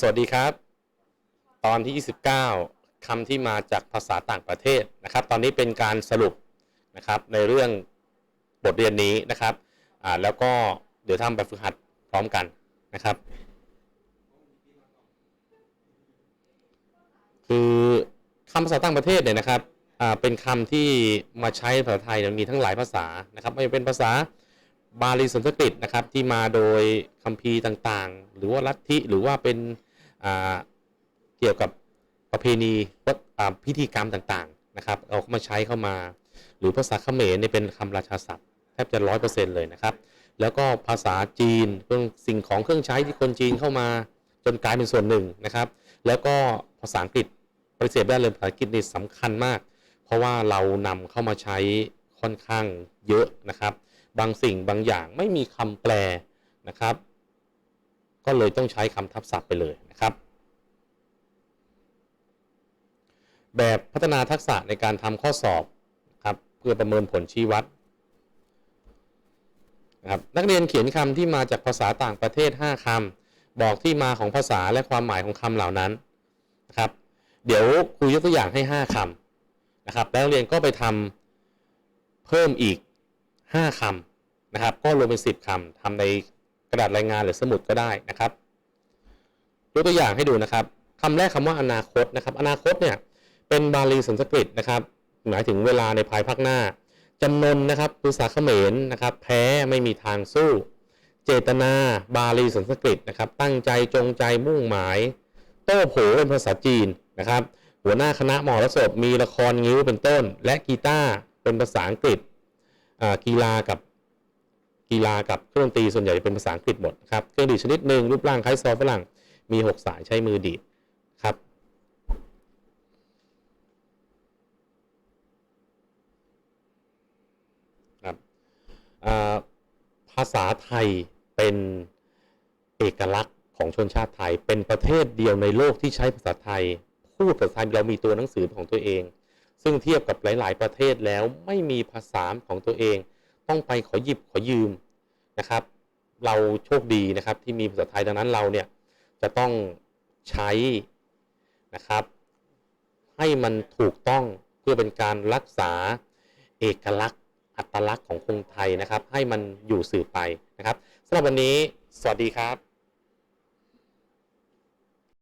สวัสดีครับ ตอนที่ 29คำที่มาจากภาษาต่างประเทศนะครับ ตอนนี้เป็นการสรุปนะครับในเรื่องบทเรียนนี้นะครับอ่าแล้วก็เดี๋ยวทำแบบฝึกหัดพร้อมกันนะครับ คือคำภาษาต่างประเทศเนี่ยนะครับอ่าเป็นคำที่มาใช้ภาษาไทยเนี่ยมีทั้งหลายภาษานะครับไม่ว่าเป็นภาษาบาลีสันสกฤตนะครับที่มาโดยคัมภีร์ต่างๆ หรือว่าลัทธิหรือว่าเป็น เกี่ยวกับประเพณีวัฒอ่าพิธีกรรมต่างๆนะครับเอามาใช้เข้ามา หรือภาษาเขมรเนี่ยเป็นคำราชาศัพท์แทบจะร้อยเปอร์เซ็นต์เลยนะครับ แล้วก็ภาษาจีนเครื่องสิ่งของเครื่องใช้ที่คนจีนเข้ามาจนกลายเป็นส่วนหนึ่งนะครับ แล้วก็ภาษาอังกฤษปฏิเสธไม่ได้เลยภาษาอังกฤษนี่สำคัญมาก เพราะว่าเรานำเข้ามาใช้ค่อนข้างเยอะนะครับ บางสิ่งบางอย่างไม่มีคำแปลนะครับ ก็เลยต้องใช้คำทับศัพท์ไปเลยนะครับ แบบพัฒนาทักษะในการทำข้อสอบครับเพื่อประเมินผลชี้วัดนะครับนักเรียนเขียนคำที่มาจากภาษาต่างประเทศ 5คำบอกที่มาของภาษาและความหมายของคำเหล่านั้นนะครับ เดี๋ยวครูยกตัวอย่างให้ 5คำนะครับแล้วนักเรียนก็ไปทำเพิ่มอีก 5คำนะครับ ก็รวมเป็น 10คำทำใน ระดาษรายงานหรือสมุดก็ได้นะครับยกตัวอย่างให้ดูนะครับคำแรกคำว่าอนาคตนะครับ อนาคตเนี่ยเป็นบาลีสันสกฤตนะครับ หมายถึงเวลาในภายภาคหน้าจำนนนะครับภาษาเขมรนะครับ แพ้ไม่มีทางสู้ เจตนา บาลีสันสกฤตนะครับ ตั้งใจจงใจมุ่งหมาย โต้โผเป็นภาษาจีนนะครับ หัวหน้าคณะหมหรสพมีละครงิ้วเป็นต้น และกีตาร์เป็นภาษาอังกฤษอากีฬากับ กีฬากับเครื่องดนตรีส่วนใหญ่เป็นภาษาอังกฤษหมดครับเครื่องดีดชนิดหนึ่งรูปร่างคล้ายซอฝรั่งมี 6 สายใช้มือดีดครับครับภาษาไทยเป็นเอกลักษณ์ของชนชาติไทย เป็นประเทศเดียวในโลกที่ใช้ภาษาไทย พูดภาษาไทยเรามีตัวหนังสือของตัวเอง ซึ่งเทียบกับหลาย ๆ ประเทศแล้วไม่มีภาษาของตัวเอง ต้องไปขอหยิบขอยืมนะครับ เราโชคดีนะครับที่มีภาษาไทยดังนั้นเราเนี่ยจะต้องใช้นะครับ ให้มันถูกต้องเพื่อเป็นการรักษาเอกลักษณ์ อัตลักษณ์ของคงไทยนะครับ ให้มันอยู่สืบไปนะครับสำหรับวันนี้ สวัสดีครับ